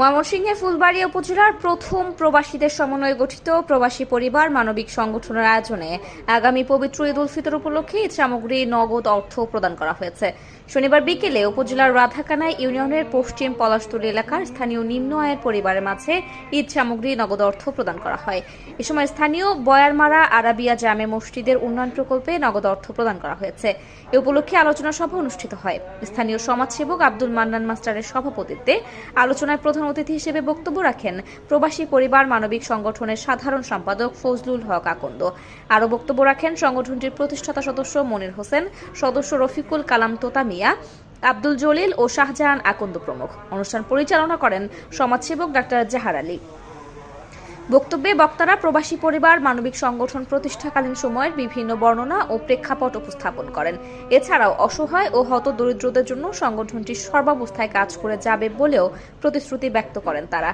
ময়মনসিংহে ফুলবাড়িয়া উপজেলার প্রথম প্রবাসীদের সমন্বয়ে গঠিত প্রবাসী পরিবার মানবিক সংগঠনের আয়োজনে আগামী পবিত্র ঈদ উল ফিতর উপলক্ষে ঈদ সামগ্রী, নগদ অর্থ প্রদান করা হয়েছে। শনিবার বিকেলে উপজেলার রাধাকানাই ইউনিয়নের পশ্চিম পলাশতুলি এলাকার স্থানীয় নিম্ন আয়ের পরিবারের মাঝে ঈদ সামগ্রী, নগদ অর্থ প্রদান করা হয়। এ সময় স্থানীয় বয়ারমারা আরাবিয়া জামে মসজিদের উন্নয়ন প্রকল্পে নগদ অর্থ প্রদান করা হয়েছে। এ উপলক্ষে আলোচনা সভা অনুষ্ঠিত হয়। স্থানীয় সমাজসেবক আব্দুল মান্নান মাস্টারের সভাপতিত্বে আলোচনায় প্রধান অতিথি হিসেবে বক্তব্য রাখেন প্রবাসী পরিবার, মানবিক সংগঠনের সাধারণ সম্পাদক ফজলুল হক আকন্দ। আরও বক্তব্য রাখেন সংগঠনটির প্রতিষ্ঠাতা সদস্য মনির হোসেন, সদস্য রফিকুল কালাম তোতা মিয়া আব্দুল জলিল ও শাহজাহান আকন্দ প্রমুখ। অনুষ্ঠান পরিচালনা করেন সমাজসেবক ডাক্তার জাহার আলী। বক্তব্যে বক্তারা প্রবাসী পরিবার, মানবিক সংগঠন প্রতিষ্ঠাকালীন সময়ের বিভিন্ন বর্ণনা ও প্রেক্ষাপট উপস্থাপন করেন। এছাড়াও অসহায় ও হত দরিদ্রদের জন্য সংগঠনটি সর্বাবস্থায় কাজ করে যাবে বলেও প্রতিশ্রুতি ব্যক্ত করেন তারা।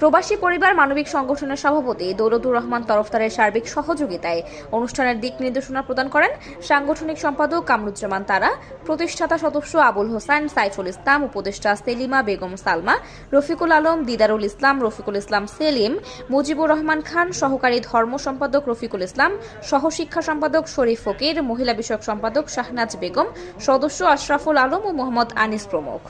প্রবাসী পরিবার মানবিক সংগঠনের সভাপতি দৌলতুর রহমান তরফদারের সার্বিক সহযোগিতায় অনুষ্ঠানের দিক নির্দেশনা প্রদান করেন সাংগঠনিক সম্পাদক কামরুজ্জামান তারা, প্রতিষ্ঠাতা সদস্য আবুল হোসেন, সাইফুল ইসলাম, উপদেষ্টা সেলিমা বেগম সালমা, রফিকুল আলম, দিদারুল ইসলাম, রফিকুল ইসলাম সেলিম, মুজিবুর রহমান খান, সহকারী ধর্ম সম্পাদক রফিকুল ইসলাম, সহশিক্ষা সম্পাদক শরীফ ফকির, মহিলা বিষয়ক সম্পাদক শাহনাজ বেগম, সদস্য আশরাফুল আলম ও মোহাম্মদ আনিস প্রমুখ।